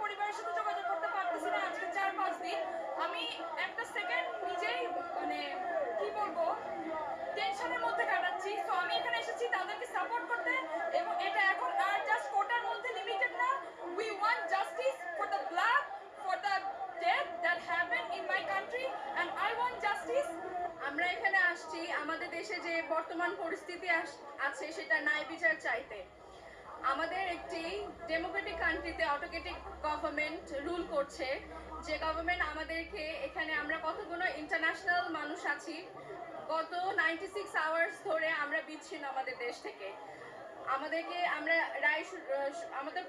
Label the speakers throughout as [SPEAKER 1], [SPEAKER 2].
[SPEAKER 1] পরিবারের সাথে যোগাযোগ করতে পারতেছি না আজকে চার পাঁচ দিন। আমি একটা সেকেন্ড নিজেই মানে কি বলব টেনশনের মধ্যে কাটাচ্ছি। তো আমি এখানে এসেছি তাদেরকে সাপোর্ট করতে এবং এটা এখন আর জাস্ট কোটার মধ্যে লিমিটেড না। We want justice for the blood for the death that happen in my country and I want justice
[SPEAKER 2] আমরা এখানে আসছি, আমাদের দেশে যে বর্তমান পরিস্থিতি আছে সেটা ন্যায় বিচার চাইতে। আমাদের একটি ডেমোক্রেটিক কান্ট্রিতে অটোক্রেটিক গভর্নমেন্ট রুল করছে। যে গভর্নমেন্ট আমাদেরকে এখানে আমরা কতগুলো ইন্টারন্যাশনাল মানুষ আছি গত নাইনটি সিক্স আওয়ার্স ধরে আমরা বিচ্ছিন্ন আমাদের দেশ থেকে। আমাদেরকে আমরা রায় আমাদের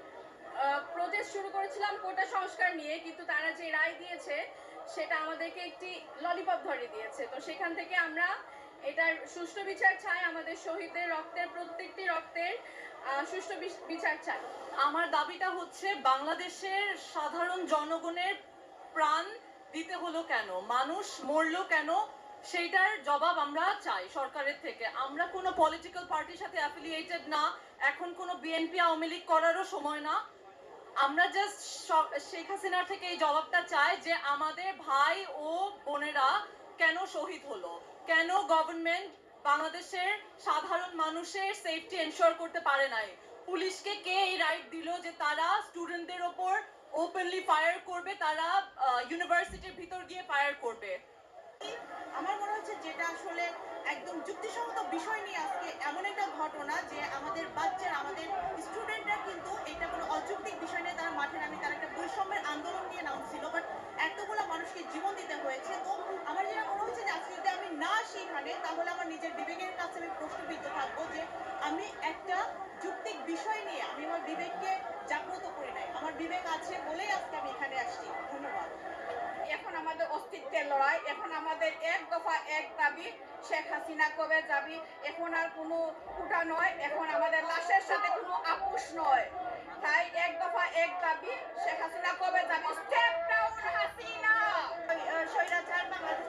[SPEAKER 2] প্রোটেস্ট শুরু করেছিলাম কোটা সংস্কার নিয়ে কিন্তু তারা যে রায় দিয়েছে সেটা আমাদেরকে একটি ললিপপ ধরে দিয়েছে। তো সেখান থেকে আমরা এটার সুষ্ঠু বিচার চাই আমাদের শহীদদের রক্তের আহ, সুষ্ঠু বিচার চাই।
[SPEAKER 3] আমার দাবিটা হচ্ছে বাংলাদেশের সাধারণ জনগণের প্রাণ দিতে হলো কেন? মানুষ মরলো কেন? সেইটার জবাব আমরা চাই সরকারের থেকে। আমরা কোনো পলিটিক্যাল পার্টির সাথে অ্যাফিলিয়েটেড না। এখন কোনো বিএনপি আওয়ামী লীগ করারও সময় না। আমরা জাস্ট শেখ হাসিনার থেকে এই জবাবটা চাই যে আমাদের ভাই ও বোনেরা কেন শহীদ হলো? কেন গভর্নমেন্ট বাংলাদেশের সাধারণ মানুষের সেফটি এনশোর করতে পারে নাই। পুলিশকে কে এই রাইট দিল যে তারা স্টুডেন্টদের ওপর ওপেনলি ফায়ার করবে, তারা ইউনিভার্সিটির ভিতর গিয়ে ফায়ার করবে?
[SPEAKER 4] আমার মনে হচ্ছে যেটা আসলে একদম যুক্তিসঙ্গত বিষয় নিয়ে আজকে এমন একটা ঘটনা যে আমাদের বাচ্চারা, আমাদের স্টুডেন্টরা কিন্তু এটা কোনো অযৌক্তিক বিষয় নিয়ে তারা মাঠে নামে, তারা একটা বৈষম্যের আন্দোলন নিয়ে নামছিল। বাট এতগুলো মানুষকে জীবন দিতে হয়েছে। তো আমার যেটা মনে হচ্ছে যে আজকে যদি আমি না মানে তাহলে আমার নিজের বিবেকের কাছে আমি প্রশ্নবিদ্ধ থাকব যে আমি একটা যুক্তিক বিষয় নিয়ে আমি আমার বিবেককে জাগ্রত করে নাই। আমার বিবেক আছে বলেই আজকে আমি এখানে আসছি। ধন্যবাদ।
[SPEAKER 1] এখন আমাদের অস্তিত্বের লড়াই এখন আমাদের এক দফা এক দাবি শেখ হাসিনা কবে যাবি? এখন আর কোনো কুটা নয় এখন আমাদের লাশের সাথে কোনো আপোষ নয়। তাই এক দফা এক দাবি শেখ হাসিনা কবে যাবি? Step down Hasina! স্বৈরাচার বাংলাদেশ